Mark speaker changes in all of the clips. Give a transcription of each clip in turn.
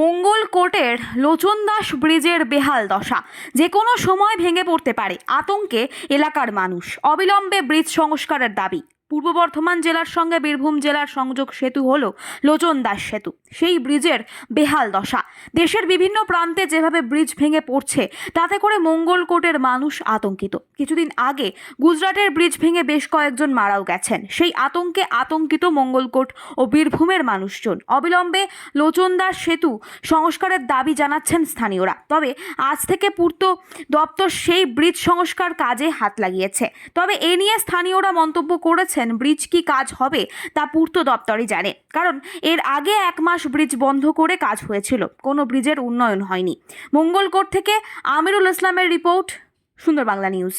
Speaker 1: মঙ্গল লোচনদাস লোচন দাস ব্রিজের বেহাল দশা। যে কোনো সময় ভেঙে পড়তে পারে আতঙ্কে এলাকার মানুষ। অবিলম্বে ব্রিজ সংস্কারের দাবি। পূর্ব বর্ধমান জেলার সঙ্গে বীরভূম জেলার সংযোগ সেতু হল লোচন দাস সেতু। সেই ব্রিজের বেহাল দশা। দেশের বিভিন্ন প্রান্তে যেভাবে ব্রিজ ভেঙে পড়ছে, তাতে করে মঙ্গলকোটের মানুষ আতঙ্কিত। কিছুদিন আগে গুজরাটের ব্রিজ ভেঙে বেশ কয়েকজন মারাও গেছেন। সেই আতঙ্কে আতঙ্কিত মঙ্গলকোট ও বীরভূমের মানুষজন। অবিলম্বে লোচনদাস সেতু সংস্কারের দাবি জানাচ্ছেন স্থানীয়রা। তবে আজ থেকে পূর্ত দপ্তর সেই ব্রিজ সংস্কার কাজে হাত লাগিয়েছে। তবে এ নিয়ে স্থানীয়রা মন্তব্য করেছেন ব্রিজ কি কাজ হবে? তা পূর্ত দপ্তরই জানে। কারণ এর আগে এক মাস ব্রিজ বন্ধ করে কাজ হয়েছিল। কোনো ব্রিজের উন্নয়ন হয়নি। মঙ্গলকোট থেকে আমিরুল ইসলামের রিপোর্ট সুন্দর বাংলা নিউজ।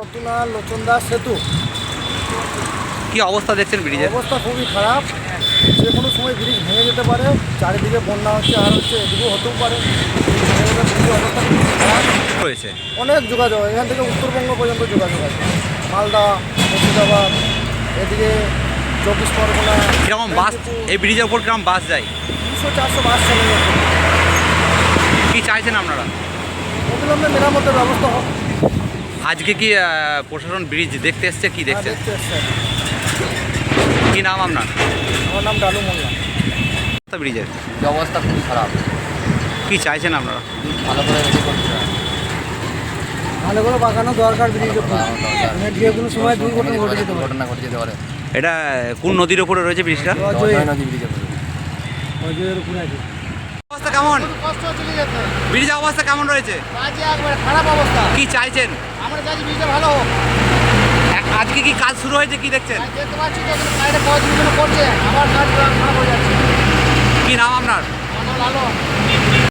Speaker 2: নতুন আর লোচনদাস সেতু।
Speaker 3: কি অবস্থা দেখছেন ব্রিজের?
Speaker 2: অবস্থা খুবই খারাপ। যে কোনো সময় ব্রিজ ভেঙে যেতে পারে। চারিদিকে বন্যা হচ্ছে আর হচ্ছে এদিকেও হতেও পারে।
Speaker 3: রয়েছে
Speaker 2: অনেক যোগাযোগ এখান থেকে উত্তরবঙ্গ পর্যন্ত যোগাযোগ আছে। মালদা মুর্শিদাবাদ এদিকে চব্বিশ পরগনা
Speaker 3: কীরকম বাস এই ব্রিজের উপর কীরকম বাস যায়?
Speaker 2: দুশো চারশো বাস চলে যাচ্ছে।
Speaker 3: কি চাইছেন আপনারা?
Speaker 2: অবিলম্বে মেরামতের ব্যবস্থা হোক
Speaker 3: আজকে কি প্রশাসন ব্রিজ দেখতে এসছে? কি
Speaker 2: হ্যাঁ, দেখতে এসছে।
Speaker 3: কি নাম আপনার?
Speaker 2: আমার নাম ডালু মোল্লা।
Speaker 3: ব্রিজের?
Speaker 4: যে অবস্থা? খুব খারাপ।
Speaker 3: কি চাইছেন আপনারা?
Speaker 4: ভালো করে
Speaker 2: ভালো করে বাগানো দরকার ব্রিজ
Speaker 4: দরকার।
Speaker 2: যে কোনো সময় দুর্ঘটনা ঘটে যেতে পারে।
Speaker 4: ঘটনা ঘটে যেতে পারে।
Speaker 3: এটা কোন নদীর উপরে রয়েছে ব্রিজটা?
Speaker 4: নদী ব্রিজে
Speaker 2: অজয়ের উপরে আছে।
Speaker 3: অবস্থা কেমন? ব্রিজের অবস্থা কেমন রয়েছে?
Speaker 2: খারাপ অবস্থা।
Speaker 3: কি চাইছেন?
Speaker 2: আমরা চাইছি ব্রিজটা ভালো হোক।
Speaker 3: এক- আজকে কি কাজ শুরু হয়েছে কি দেখছেন?
Speaker 2: দেখতে পাচ্ছি করছে। আবার কাজ খারাপ হয়ে যাচ্ছে।